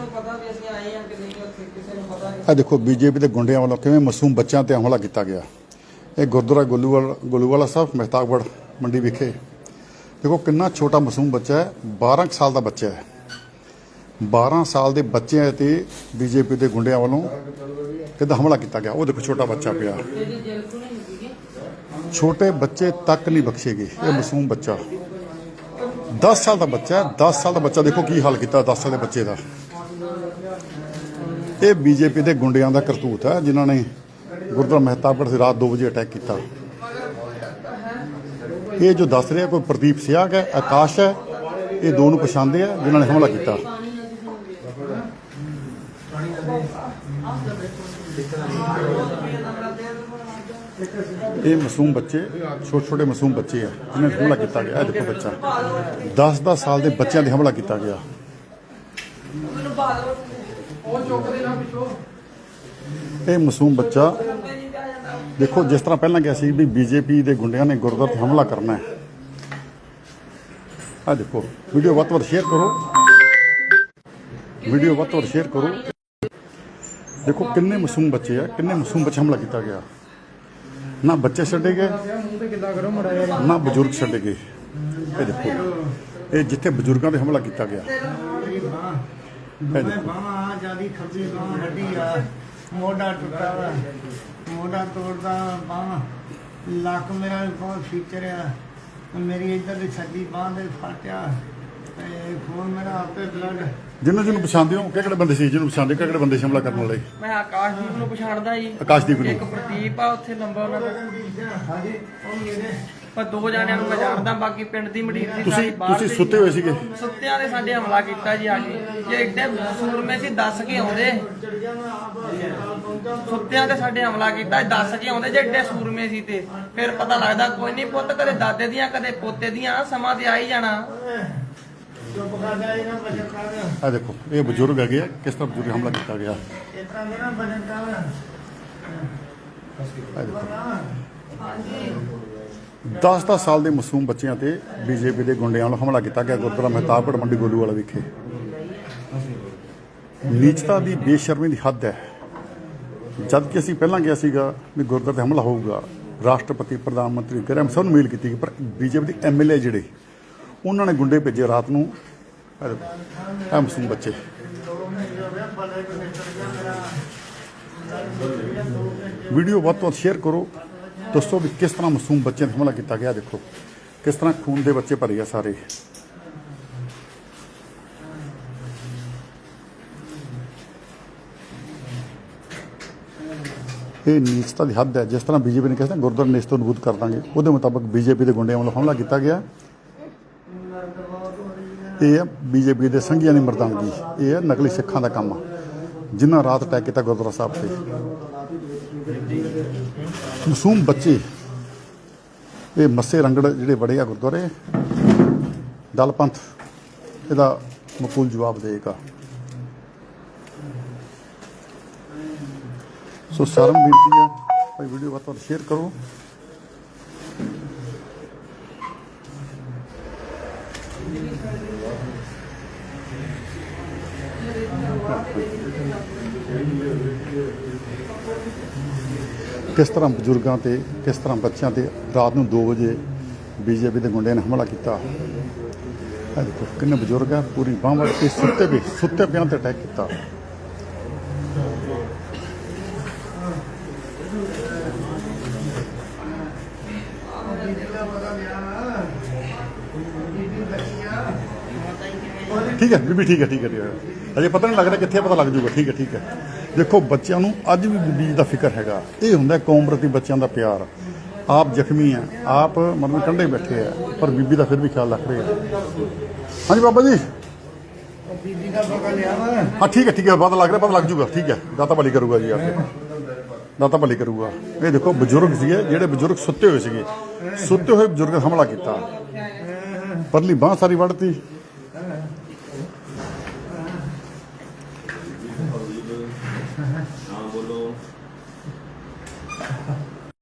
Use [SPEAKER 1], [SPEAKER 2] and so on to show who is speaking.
[SPEAKER 1] ਨੂੰ ਪਤਾ ਵੀ ਅਸੀਂ ਆਏ ਆ ਕਿ ਨਹੀਂ ਉੱਥੇ ਕਿਸੇ ਨੂੰ ਪਤਾ ਨਹੀਂ।
[SPEAKER 2] ਇਹ ਦੇਖੋ, ਬੀਜੇਪੀ ਦੇ ਗੁੰਡਿਆਂ ਵੱਲੋਂ ਕਿਵੇਂ ਮਾਸੂਮ ਬੱਚਿਆਂ ਤੇ ਹਮਲਾ ਕੀਤਾ ਗਿਆ। ਇਹ ਗੁਰਦੁਆਰਾ ਗੁੱਲੂਵਾਲ, ਗੁੱਲੂਵਾਲਾ ਸਾਹਿਬ ਮਹਿਤਾਬਗੜ ਮੰਡੀ ਵਿਖੇ। ਦੇਖੋ, ਕਿੰਨਾ ਛੋਟਾ ਮਾਸੂਮ ਬੱਚਾ ਹੈ 12 ਸਾਲ ਦਾ ਬੱਚਾ ਹੈ। 12 ਸਾਲ ਦੇ ਬੱਚਿਆਂ ਤੇ ਬੀਜੇਪੀ ਦੇ ਗੁੰਡਿਆਂ ਵੱਲੋਂ ਕਿੱਦਾਂ ਹਮਲਾ ਕੀਤਾ ਗਿਆ। ਉਹ ਦੇਖੋ, ਛੋਟਾ ਬੱਚਾ ਪਿਆ। ਛੋਟੇ ਬੱਚੇ ਤੱਕ ਨਹੀਂ ਬਖਸ਼ੇਗੇ, ਇਹ ਮਾਸੂਮ ਬੱਚਾ। 10 ਸਾਲ ਦਾ ਬੱਚਾ ਹੈ 10 ਸਾਲ ਦਾ ਬੱਚਾ ਦੇਖੋ ਕੀ ਹਾਲ ਕੀਤਾ 10 ਸਾਲ ਦੇ ਬੱਚੇ ਦਾ। ਇਹ ਬੀਜੇਪੀ ਦੇ ਗੁੰਡਿਆਂ ਦਾ ਕਰਤੂਤ ਹੈ, ਜਿਨ੍ਹਾਂ ਨੇ ਗੁਰਦੁਆਰਾ ਮਹਿਤਾਬਗੜ੍ਹ ਸੇ ਰਾਤ 2 ਵਜੇ ਅਟੈਕ ਕੀਤਾ। ਇਹ ਜੋ ਦੱਸ ਰਿਹਾ, ਕੋਈ ਪ੍ਰਦੀਪ ਸਿਆਗ ਹੈ, ਆਕਾਸ਼ ਹੈ, ਇਹ ਦੋ ਨੂੰ ਪਛਾਣਦੇ ਆ, ਜਿਨ੍ਹਾਂ ਨੇ ਹਮਲਾ ਕੀਤਾ। ਇਹ ਮਾਸੂਮ ਬੱਚੇ ਛੋਟੇ ਛੋਟੇ ਮਾਸੂਮ ਬੱਚੇ ਆ, ਜਿਨ੍ਹਾਂ ਨੇ ਹਮਲਾ ਕੀਤਾ ਗਿਆ, ਇਹ ਦੇਖੋ ਬੱਚਾ। 10-10 ਸਾਲ ਦੇ ਬੱਚਿਆਂ ਤੇ ਹਮਲਾ ਕੀਤਾ ਗਿਆ। ਇਹ ਮਾਸੂਮ ਬੱਚਾ, ਦੇਖੋ, ਜਿਸ ਤਰ੍ਹਾਂ ਪਹਿਲਾਂ ਕਿਹਾ ਸੀ ਵੀ ਬੀਜੇਪੀ ਦੇ ਗੁੰਡਿਆਂ ਨੇ ਗੁਰਦੁਆਰੇ ਤੇ ਹਮਲਾ ਕਰਨਾ ਹੈ। ਆ ਦੇਖੋ, ਵੀਡੀਓ ਵੱਧ ਵੱਧ ਸ਼ੇਅਰ ਕਰੋ। ਵੀਡੀਓ ਵੱਧ ਵੱਧ ਸ਼ੇਅਰ ਕਰੋ। ਦੇਖੋ, ਕਿੰਨੇ ਮਾਸੂਮ ਬੱਚੇ ਆ, ਕਿੰਨੇ ਮਾਸੂਮ ਬੱਚੇ ਹਮਲਾ ਕੀਤਾ ਗਿਆ। ਨਾ ਬੱਚੇ ਛੱਡੇ ਗਏ, ਨਾ ਬਜ਼ੁਰਗ ਛੱਡੇ ਗਏ। ਇਹ ਦੇਖੋ, ਇਹ ਜਿੱਥੇ ਬਜ਼ੁਰਗਾਂ ਤੇ ਹਮਲਾ ਕੀਤਾ ਗਿਆ। ਇਹ ਦੇਖੋ
[SPEAKER 3] ਬਾਹਾਂ ਜਿਆਦੀ ਖੱਬੀ ਬਾਹਾਂ ਵੱਡੀ ਆ ਮੋਢਾ ਟੁੱਟਾ ਵਾ। ਮੋਢਾ ਤੋੜਦਾ ਬਾਹਾਂ ਲੱਕ ਮੇਰਾ ਬਹੁਤ ਫੀਚਰ ਆ। ਮੇਰੀ ਇੱਧਰ ਦੀ ਛੱਡੀ ਬਾਹਾਂ ਦੇ ਫਾਟਿਆ ਤੇ ਖੂਨ ਮੇਰਾ ਆਪੇ ਬਲੱਡ
[SPEAKER 2] ਜਿਹਨੂੰ ਜਿਹਨੂੰ ਪਛਾਣਦੇ ਹੋ ਕਿਹੜੇ ਬੰਦੇ ਸੀ ਜਿਹਨੂੰ ਪਛਾਣਦੇ ਕਿਹੜੇ ਬੰਦੇ ਸੀ ਹਮਲਾ ਕਰਨ ਵਾਲੇ?
[SPEAKER 1] ਮੈਂ ਆਕਾਸ਼ਦੀਪ ਨੂੰ ਪਛਾਣਦਾ ਜੀ।
[SPEAKER 2] ਆਕਾਸ਼ਦੀਪ ਨੂੰ।
[SPEAKER 1] ਇੱਕ ਪ੍ਰਦੀਪ ਆ ਉੱਥੇ ਨੰਬਰ ਉਹਨਾਂ ਦਾ।
[SPEAKER 3] ਹਾਂਜੀ ਉਹ ਮੇਰੇ
[SPEAKER 1] ਪਰ ਦੋ ਜਾਣਿਆਂ ਨੂੰ ਮੈਂ ਜਾਣਦਾ ਬਾਕੀ ਪਿੰਡ ਦੀ ਮਡੀਰ ਦੀ
[SPEAKER 2] ਤੁਸੀਂ ਤੁਸੀਂ ਸੁੱਤੇ ਹੋਏ ਸੀਗੇ?
[SPEAKER 1] ਸੁੱਤਿਆਂ ਦੇ ਸਾਡੇ ਹਮਲਾ ਕੀਤਾ ਜੀ ਆ ਕੇ। ਜੇ ਇੱਡੇ ਸੂਰਮੇ ਸੀ ਦੱਸ ਕੇ ਆਉਂਦੇ। ਸੁੱਤਿਆਂ ਤੇ ਸਾਡੇ ਹਮਲਾ ਕੀਤਾ ਦੱਸ ਕੇ ਆਉਂਦੇ ਜੇ ਇੱਡੇ ਸੂਰਮੇ ਸੀ ਤੇ। ਫਿਰ ਪਤਾ ਲੱਗਦਾ ਕੋਈ ਨਹੀਂ ਪੁੱਤ, ਕਦੇ ਦਾਦੇ ਦੀਆਂ, ਕਦੇ ਪੋਤੇ ਦੀਆਂ ਸਮਾਂ ਤੇ ਆ ਹੀ ਜਾਣਾ।
[SPEAKER 2] ਆ ਦੇਖੋ, ਇਹ ਬਜ਼ੁਰਗ ਹੈਗੇ ਆ, ਕਿਸ ਤਰ੍ਹਾਂ ਬਜ਼ੁਰਗ ਹਮਲਾ ਕੀਤਾ ਗਿਆ।
[SPEAKER 3] ਇਤਨਾ ਮੇਰਾ ਬਚਨ ਕਰ
[SPEAKER 2] ਆ ਦੇਖੋ। 10-10 ਸਾਲ ਦੇ ਮਾਸੂਮ ਬੱਚਿਆਂ ਤੇ ਬੀਜੇਪੀ ਦੇ ਗੁੰਡਿਆਂ ਵੱਲੋਂ ਹਮਲਾ ਕੀਤਾ ਗਿਆ, ਗੁਰਦੁਆਰਾ ਮਹਿਤਾਬਗੜ ਮੰਡੀ ਗੋਲੂ ਵਾਲਾ ਵਿਖੇ। ਨੀਚਤਾ ਦੀ ਬੇਸ਼ਰਮੀ ਦੀ ਹੱਦ ਹੈ। ਜਦ ਕਿ ਅਸੀਂ ਪਹਿਲਾਂ ਕਿਹਾ ਸੀਗਾ ਵੀ ਗੁਰਦੁਆਰੇ ਤੇ ਹਮਲਾ ਹੋਊਗਾ ਰਾਸ਼ਟਰਪਤੀ ਪ੍ਰਧਾਨ ਮੰਤਰੀ ਕਰੇ ਸਭ ਨੂੰ ਮੇਲ ਕੀਤੀ ਗਈ, ਪਰ ਬੀਜੇਪੀ ਦੇ ਐਮਐਲਏ ਜਿਹੜੇ ਉਹਨਾਂ ਨੇ ਗੁੰਡੇ ਭੇਜੇ ਰਾਤ ਨੂੰ। ਇਹ ਦੇਖੋ, ਇਹ ਮਾਸੂਮ ਬੱਚੇ। ਵੀਡੀਓ ਵੱਧ ਤੋਂ ਵੱਧ ਸ਼ੇਅਰ ਕਰੋ। ਦੱਸੋ ਵੀ ਕਿਸ ਤਰ੍ਹਾਂ ਮਾਸੂਮ ਬੱਚਿਆਂ ਤੇ ਹਮਲਾ ਕੀਤਾ ਗਿਆ ਦੇਖੋ। ਕਿਸ ਤਰ੍ਹਾਂ ਖੂਨ ਦੇ ਬੱਚੇ ਭਰੇ ਆ ਸਾਰੇ। ਇਹ ਨੀਚਤਾ ਦੀ ਹੱਦ ਹੈ। ਜਿਸ ਤਰ੍ਹਾਂ ਬੀਜੇਪੀ ਨੇ ਕਿਹਾ ਸੀ ਗੁਰਦੁਆਰਾ ਨੇਸ਼ ਤੋਂ ਕਰ ਦਾਂਗੇ। ਉਹਦੇ ਮੁਤਾਬਕ ਬੀਜੇਪੀ ਦੇ ਗੁੰਡਿਆਂ ਵੱਲੋਂ ਹਮਲਾ ਕੀਤਾ ਗਿਆ। ਇਹ ਹੈ ਬੀਜੇਪੀ ਦੇ ਸੰਘੀਆਂ ਦੀ ਮਰਦਾਨਗੀ। ਇਹ ਹੈ ਨਕਲੀ ਸਿੱਖਾਂ ਦਾ ਕੰਮ। ਜਿਨ੍ਹਾਂ ਰਾਤ ਅਟੈਕ ਕੀਤਾ ਗੁਰਦੁਆਰਾ ਸਾਹਿਬ ਤੇ। ਮਾਸੂਮ ਬੱਚੇ, ਇਹ ਮੱਸੇ ਰੰਗੜ ਜਿਹੜੇ ਬੜੇ ਆ ਗੁਰਦੁਆਰੇ ਦਲ ਪੰਥ ਇਹਦਾ ਮਕੂਲ ਜਵਾਬ ਦੇਗਾ ਸੋ ਸਾਰਮ ਬੇਨਤੀ ਹੈ। ਭਾਈ ਵੀਡੀਓ ਵੱਧ ਤੋਂ ਸ਼ੇਅਰ ਕਰੋ। ਕਿਸ ਤਰ੍ਹਾਂ ਬਜ਼ੁਰਗਾਂ ਤੇ, ਕਿਸ ਤਰ੍ਹਾਂ ਬੱਚਿਆਂ ਤੇ ਰਾਤ ਨੂੰ 2 ਵਜੇ ਬੀਜੇਪੀ ਦੇ ਗੁੰਡਿਆਂ ਨੇ ਹਮਲਾ ਕੀਤਾ? ਇਹ ਦੇਖੋ, ਕਿੰਨੇ ਬਜ਼ੁਰਗ ਆ, ਪੂਰੀ ਬਾਂਹ ਵੱਢ ਕੇ ਸੁੱਤੇ ਪਏ, ਸੁੱਤੇ ਪਿਆਂ ਤੇ ਅਟੈਕ ਕੀਤਾ। ਠੀਕ ਹੈ ਬੀਬੀ ਠੀਕ ਹੈ ਠੀਕ ਹੈ ਠੀਕ ਹੈ। ਅਜੇ ਪਤਾ ਨਹੀਂ ਲੱਗਦਾ ਕਿੱਥੇ ਪਤਾ ਲੱਗ ਜਾਊਗਾ। ਠੀਕ ਹੈ ਠੀਕ ਹੈ। ਦੇਖੋ ਬੱਚਿਆਂ ਨੂੰ ਅੱਜ ਵੀ ਬੀਬੀ ਦਾ ਫਿਕਰ ਹੈਗਾ। ਇਹ ਹੁੰਦਾ ਕੌਮ ਪ੍ਰਤੀ ਬੱਚਿਆਂ ਦਾ ਪਿਆਰ। ਆਪ ਜ਼ਖਮੀ ਆ ਆਪ ਮਤਲਬ ਕੰਢੇ ਬੈਠੇ ਆ ਪਰ ਬੀਬੀ ਦਾ ਫਿਰ ਵੀ ਖਿਆਲ ਰੱਖ ਰਹੇ ਆ ਹਾਂਜੀ ਬਾਬਾ ਜੀ।
[SPEAKER 3] ਬੀਬੀ ਦਾ ਬਗਾ ਲਿਆ
[SPEAKER 2] ਹਾਂ ਠੀਕ ਹੈ ਠੀਕ ਹੈ ਪਤਾ ਲੱਗ ਰਿਹਾ ਪਤਾ ਲੱਗ ਜਾਊਗਾ। ਠੀਕ ਹੈ ਦਾਤਾ ਭਲੀ ਕਰੂਗਾ ਜੀ ਆਪੇ ਦਾਤਾ ਭਲੀ ਕਰੂਗਾ। ਇਹ ਦੇਖੋ ਬਜ਼ੁਰਗ ਸੀਗੇ, ਜਿਹੜੇ ਬਜ਼ੁਰਗ ਸੁੱਤੇ ਹੋਏ ਸੀਗੇ। ਸੁੱਤੇ ਹੋਏ ਬਜ਼ੁਰਗ ਹਮਲਾ ਕੀਤਾ। ਪਰਲੀ ਬਾਹ ਸਾਰੀ ਵੜਤੀ